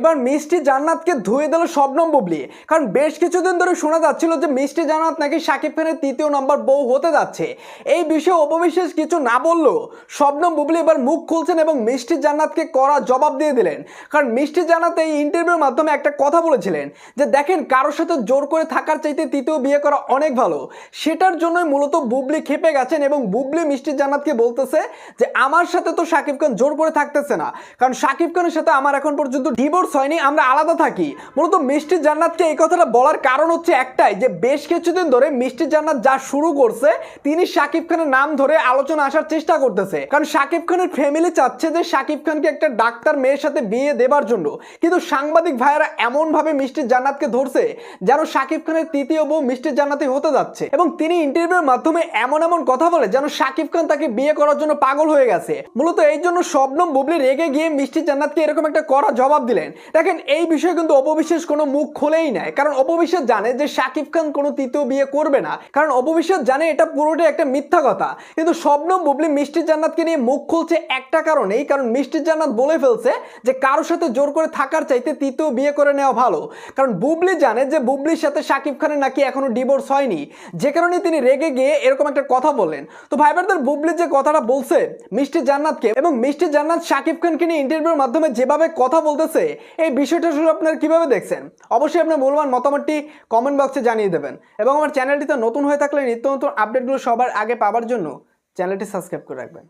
এবার মিষ্টি জান্নাতকে ধুয়ে দিল শবনম বুবলি। কারণ বেশ কিছুদিন ধরে শোনা যাচ্ছিল যে মিষ্টি জান্নাত নাকি শাকিব খানের তৃতীয় নম্বর বউ হতে যাচ্ছে। এই বিষয়ে অপবিশ্বাস কিছু না বললেও শবনম বুবলি এবার মুখ খুলছেন এবং মিষ্টি জান্নাতকে করা জবাব দিয়ে দিলেন। কারণ মিষ্টি জান্নাত এই ইন্টারভিউর মাধ্যমে একটা কথা বলেছিলেন যে, দেখেন, কারোর সাথে জোর করে থাকার চাইতে তৃতীয় বিয়ে করা অনেক ভালো। সেটার জন্যই মূলত বুবলি খেপে গেছেন এবং বুবলি মিষ্টি জান্নাতকে বলতেছে যে, আমার সাথে তো শাকিব খান জোর করে থাকতেছে না। কারণ শাকিব খানের সাথে আমার এখন পর্যন্ত ডিভোর্স হয়নি, আমরা আলাদা থাকি। মূলত মিষ্টি জান্নাতকে এই কথাটা বলার কারণ হচ্ছে একটাই, যে বেশ কিছুদিন ধরে মিষ্টি জান্নাত যা শুরু করছে, তিনি শাকিব খানের নাম ধরে আলোচনা আসার চেষ্টা করতেছে। কারণ শাকিব খানের ফ্যামিলি চাচ্ছে যে শাকিব খানকে একটা ডাক্তার মেয়ের সাথে বিয়ে দেবার জন্য। কিন্তু সাংবাদিক ভাইয়েরা এমন ভাবে মিষ্টি জান্নাতকে ধরছে, যেন শাকিব খানের তৃতীয় বউ মিষ্টি জান্নাতি হতে যাচ্ছে। এবং তিনি ইন্টারভিউর মাধ্যমে এমন এমন কথা বলে, যেন শাকিব খান তাকে বিয়ে করার জন্য পাগল হয়ে গেছে। মূলত এই জন্য শবনম বুবলি রেগে গিয়ে মিষ্টি জান্নাতকে এরকম একটা করা জবাব দিলেন। দেখেন, এই বিষয়ে কিন্তু অপবিশ্বাস কোনো মুখ খোলেই নেয় কারণ অপবিশ্বাস জানে যে শাকিব খান কোনো তৃতীয় বিয়ে করবে না। কারণ অপবিশ্বাস জানে এটা পুরোটাই একটা মিথ্যা কথা। কিন্তু শবনম বুবলি মিষ্টি জান্নাতকে নিয়ে মুখ খুলছে একটা কারণেই। কারণ মিষ্টি জান্নাত বলে ফেলছে যে কারোর সাথে জোর করে থাকার চাইতে তৃতীয় বিয়ে করে নেওয়া ভালো। কারণ বুবলি জানে যে বুবলির সাথে শাকিব খানের নাকি এখনও ডিভোর্স হয়নি। যে কারণে তিনি রেগে গিয়ে এরকম একটা কথা বললেন। তো ভাইবারদের বুবলি যে কথাটা বলছে মিষ্টি জান্নাতকে এবং মিষ্টি জান্নাত শাকিব খানকে নিয়ে ইন্টারভিউর মাধ্যমে যেভাবে কথা বলতেছে এই বিষয়টা শুধু আপনারা কীভাবে দেখছেন? অবশ্যই আপনার মূল্যবান মতামতটি কমেন্ট বক্সে জানিয়ে দেবেন। এবং আমার চ্যানেলটিতে নতুন হয়ে থাকলে নিত্য নতুন আপডেটগুলো সবার আগে পাওয়ার জন্য চ্যানেলটি সাবস্ক্রাইব করে রাখবেন।